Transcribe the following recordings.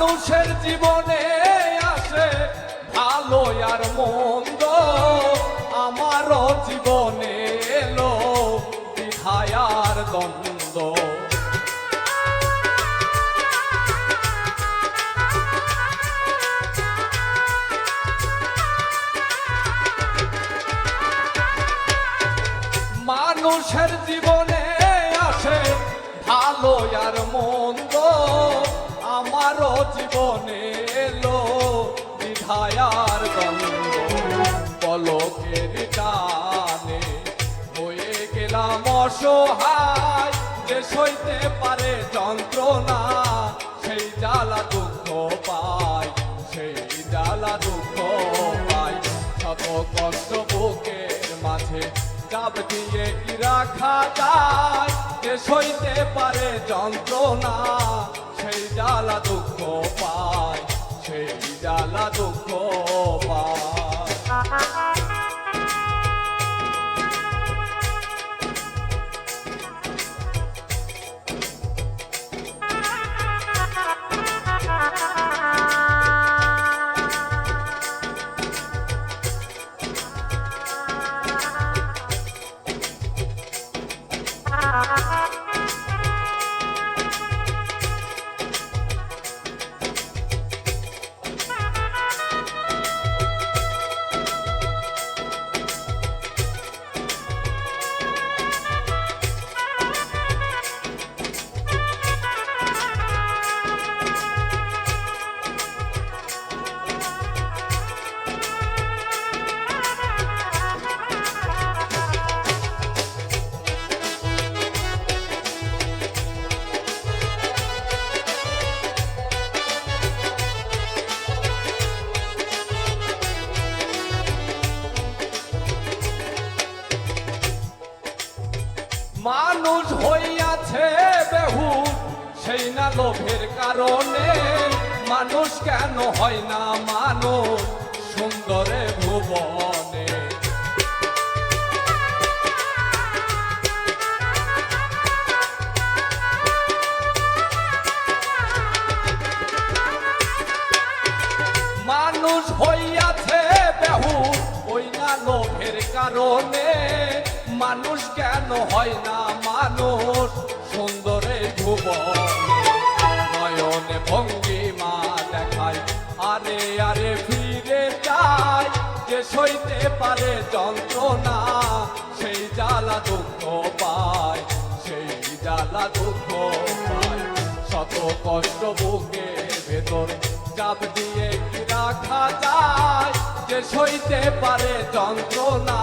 মানুষের জীবনে আসে ভালো আর মন্দ। আমারও জীবনে এলো বিধায়ার দ্বন্দ্ব। মানুষের জীবনে আসে ভালো আর মন্দ। আমারও জীবনে এলো বিধায়ার গন্ধ। পলকের টানে হয়ে গেলাম অসহায় যে সইতে পারে যন্ত্রণা। সেই জ্বালা দুঃখ পায় সেই জ্বালা দুঃখ পায় শত কষ্ট বুকের মাঝে চাপ দিয়ে কি রাখা যায়? যে সইতে পারে যন্ত্রণা। জ্বালা দুঃখ পায় সেই জ্বালা দুঃখ পায়। হইয়াছে বেহু, সেই না লোভের কারণে মানুষ কেন হয় না মানুষ সুন্দরে ভুবনে? মানুষ হইয়াছে বেহু, ওই না লোভের কারণে মানুষ কেন হয় না মানুষ? সুন্দরে ভুবনে নয়নে ভঙ্গিমা দেখায়। আরে আরে ফিরে যায় যে সইতে পারে যন্ত্রণা, সেই জ্বালা দুঃখ পায়, সেই জ্বালা দুঃখ পায়। শত কষ্ট বুকের ভেতর চাপ দিয়ে রাখা যায়? যে সইতে পারে যন্ত্রণা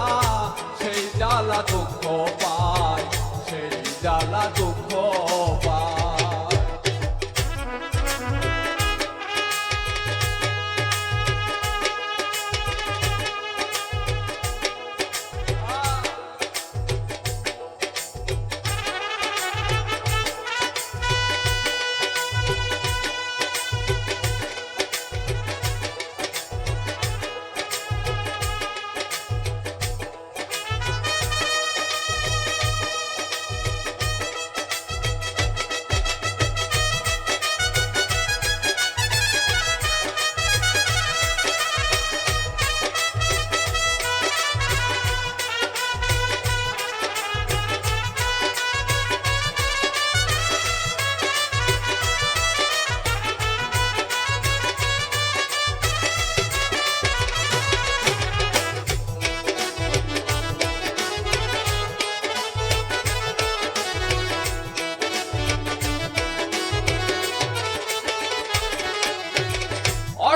সেই জ্বালা দুঃখ পায় সেই জ্বালা দুঃখ পায়।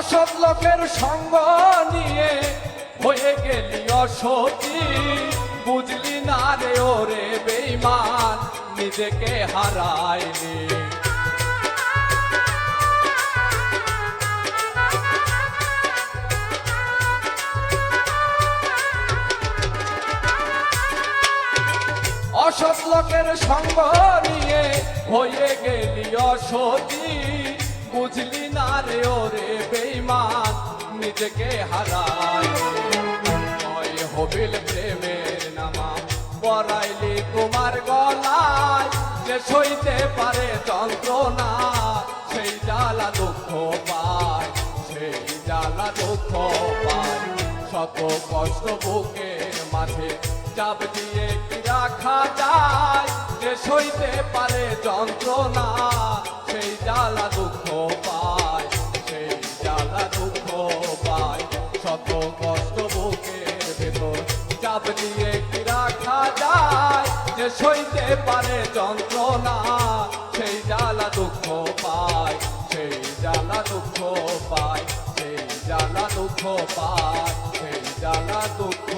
অসৎ লোকের সঙ্গ নিয়ে হয়ে গেলি অসতী। বুঝলি না রে ওরে বেইমান নিজেকে হারায়নি অসৎ লোকের সঙ্গ নিয়ে হয়ে গেলি অসতী। বুঝলি না রে, ওরে বেইমান নিজেকে হারায় হবিল প্রেমের নামা, পরাইলি তোমার গলায়। যে সইতে পারে যন্ত্রণা, সেই জ্বালা দুঃখ পায়, সেই জ্বালা দুঃখ পায়। শত কষ্ট বুকের মাঝে চাপ দিয়ে কি রাখা যায়? যে সইতে পারে যন্ত্রণা সেই জ্বালা দুঃখ পায়, সেই দুঃখ পায়। শত কষ্ট বুকের ভেতর চাপ দিয়ে কি রাখা যায়? যে সইতে পারে যন্ত্রণা, সেই জ্বালা দুঃখ পায়, সেই জ্বালা দুঃখ পায়, সেই জ্বালা দুঃখ পায়, সেই জ্বালা দুঃখ